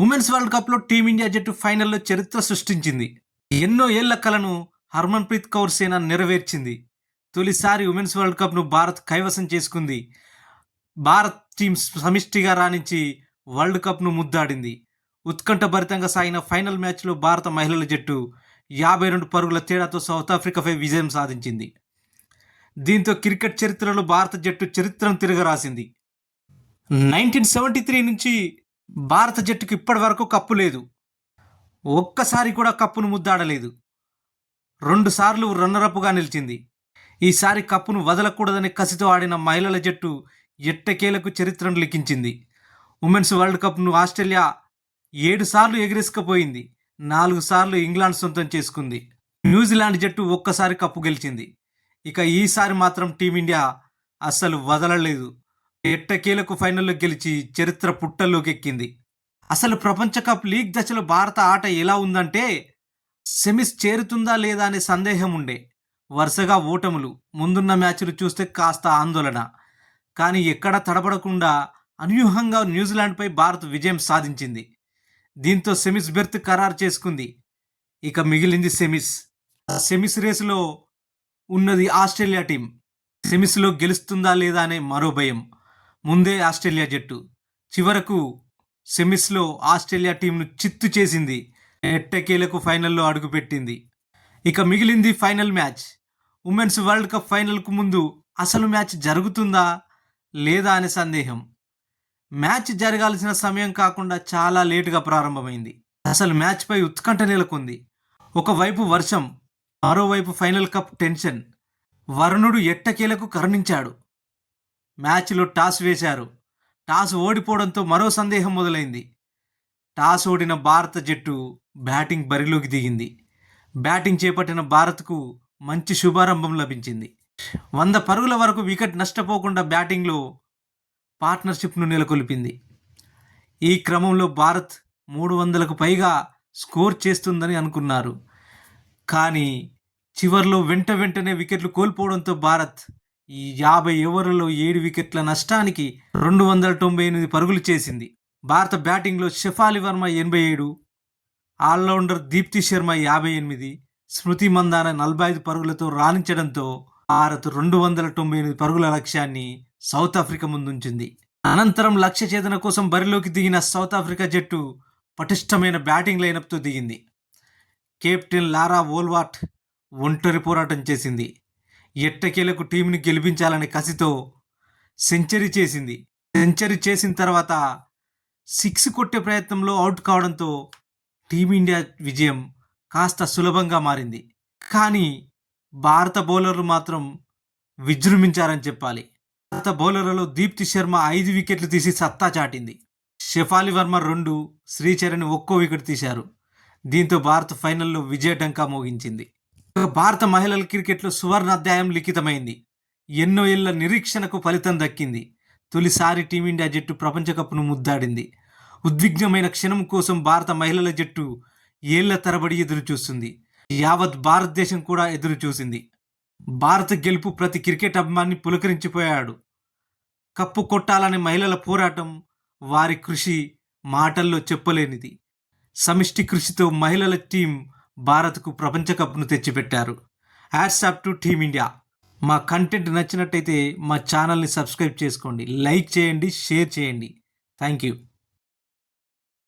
Women's world కప్లో team India జట్టు ఫైనల్లో చరిత్ర సృష్టించింది. ఎన్నో ఏళ్ళ కలను హర్మన్ప్రీత్ కౌర్ సేన నెరవేర్చింది. తొలిసారి ఉమెన్స్ వరల్డ్ కప్ను భారత్ కైవసం చేసుకుంది. భారత్ టీం సమిష్టిగా రాణించి వరల్డ్ కప్ను ముద్దాడింది. ఉత్కంఠభరితంగా సాగిన ఫైనల్ మ్యాచ్లో భారత మహిళల జట్టు యాభై రెండు పరుగుల తేడాతో సౌత్ ఆఫ్రికాపై విజయం సాధించింది. దీంతో క్రికెట్ చరిత్రలో భారత జట్టు చరిత్రను తిరగరాసింది. నైన్టీన్ సెవెంటీ త్రీ నుంచి భారత జట్టుకు ఇప్పటి వరకు కప్పు లేదు. ఒక్కసారి కూడా కప్పును ముద్దాడలేదు. రెండుసార్లు రన్నరప్గా నిలిచింది. ఈసారి కప్పును వదలకూడదని కసితో ఆడిన మహిళల జట్టు ఎట్టకేలకు చరిత్రను లిఖించింది. ఉమెన్స్ వరల్డ్ కప్ను ఆస్ట్రేలియా ఏడు సార్లు ఎగిరేసుకపోయింది. నాలుగు సార్లు ఇంగ్లాండ్ సొంతం చేసుకుంది. న్యూజిలాండ్ జట్టు ఒక్కసారి కప్పు గెలిచింది. ఇక ఈసారి మాత్రం టీమిండియా అస్సలు వదలలేదు. ఎట్టకేలకు ఫైనల్లో గెలిచి చరిత్ర పుట్టల్లోకెక్కింది అసలు ప్రపంచ కప్ లీగ్ దశలో భారత ఆట ఎలా ఉందంటే సెమీస్ చేరుతుందా లేదా అనే సందేహం ఉండే. వరుసగా ఓటములు ముందున్న మ్యాచ్లు చూస్తే కాస్త ఆందోళన. కానీ ఎక్కడ తడబడకుండా అనూహ్యంగా న్యూజిలాండ్పై భారత్ విజయం సాధించింది. దీంతో సెమీస్ బెర్త్ ఖరారు చేసుకుంది. ఇక మిగిలింది సెమీస్. సెమీస్ రేసులో ఉన్నది ఆస్ట్రేలియా టీం. సెమీస్లో గెలుస్తుందా లేదా అనే మరో భయం. ముందే ఆస్ట్రేలియా జట్టు. చివరకు సెమీస్లో ఆస్ట్రేలియా టీంను చిత్తు చేసింది. ఎట్టకేలకు ఫైనల్లో అడుగుపెట్టింది. ఇక మిగిలింది final match. Women's world cup ఫైనల్కు ముందు అసలు మ్యాచ్ జరుగుతుందా లేదా అనే సందేహం. మ్యాచ్ జరగాల్సిన సమయం కాకుండా చాలా లేటుగా ప్రారంభమైంది. అసలు మ్యాచ్పై ఉత్కంఠ నెలకొంది. ఒకవైపు వర్షం మరోవైపు ఫైనల్ కప్ టెన్షన్. వరుణుడు ఎట్టకేలకు కరుణించాడు. మ్యాచ్లో టాస్ వేశారు. టాస్ ఓడిపోవడంతో మరో సందేహం మొదలైంది. టాస్ ఓడిన భారత జట్టు బ్యాటింగ్ బరిలోకి దిగింది. బ్యాటింగ్ చేపట్టిన భారత్కు మంచి శుభారంభం లభించింది. వంద పరుగుల వరకు వికెట్ నష్టపోకుండా బ్యాటింగ్లో పార్ట్నర్షిప్ను నెలకొల్పింది. ఈ క్రమంలో భారత్ మూడు వందలకు పైగా స్కోర్ చేస్తుందని అనుకున్నారు. కానీ చివర్లో వెంట వెంటనే వికెట్లు కోల్పోవడంతో భారత్ ఈ యాభై ఓవర్లలో ఏడు వికెట్ల నష్టానికి రెండు వందల తొంభై ఎనిమిది పరుగులు చేసింది. భారత బ్యాటింగ్లో షెఫాలి వర్మ ఎనభై ఏడు ఆల్రౌండర్ దీప్తి శర్మ యాభై ఎనిమిది స్మృతి మందాన నలభై ఐదు పరుగులతో రాణించడంతో భారత్ రెండు వందల తొంభై ఎనిమిది పరుగుల లక్ష్యాన్ని సౌత్ ఆఫ్రికా ముందుంచింది. అనంతరం లక్ష్య ఛేదన కోసం బరిలోకి దిగిన సౌత్ ఆఫ్రికా జట్టు పటిష్టమైన బ్యాటింగ్ లైనప్తో దిగింది. కెప్టెన్ లారా వోల్వాట్ ఒంటరి పోరాటం చేసింది. ఎట్టకేలకు టీంని గెలిపించాలనే కసితో సెంచరీ చేసింది. సెంచరీ చేసిన తర్వాత సిక్స్ కొట్టే ప్రయత్నంలో అవుట్ కావడంతో టీమిండియా విజయం కాస్త సులభంగా మారింది. కానీ భారత బౌలర్లు మాత్రం విజృంభించారని చెప్పాలి. భారత బౌలర్లలో దీప్తి శర్మ ఐదు వికెట్లు తీసి సత్తా చాటింది. షెఫాలి వర్మ రెండు శ్రీచరణ్ ఒక్కో వికెట్ తీశారు. దీంతో భారత్ ఫైనల్లో విజయ డంకా మోగించింది. భారత మహిళల క్రికెట్లో సువర్ణ అధ్యాయం లిఖితమైంది. ఎన్నో ఏళ్ళ నిరీక్షణకు ఫలితం దక్కింది. తొలిసారి టీమిండియా జట్టు ప్రపంచ కప్ను ముద్దాడింది. ఉద్విగ్నమైన క్షణం కోసం భారత మహిళల జట్టు ఏళ్ళ తరబడి ఎదురు చూస్తుంది యావత్ భారతదేశం కూడా ఎదురు చూసింది భారత గెలుపు ప్రతి క్రికెట్ అభిమాని పులకరించిపోయాడు. కప్పు కొట్టాలనే మహిళల పోరాటం వారి కృషి మాటల్లో చెప్పలేనిది. సమిష్టి కృషితో మహిళల టీం భారత్కు ప్రపంచ కప్ను తెచ్చిపెట్టారు. అప్ టు టీమిండియా మా కంటెంట్ నచ్చినట్టయితే మా ఛానల్ని సబ్స్క్రైబ్ చేసుకోండి. లైక్ చేయండి షేర్ చేయండి. Thank you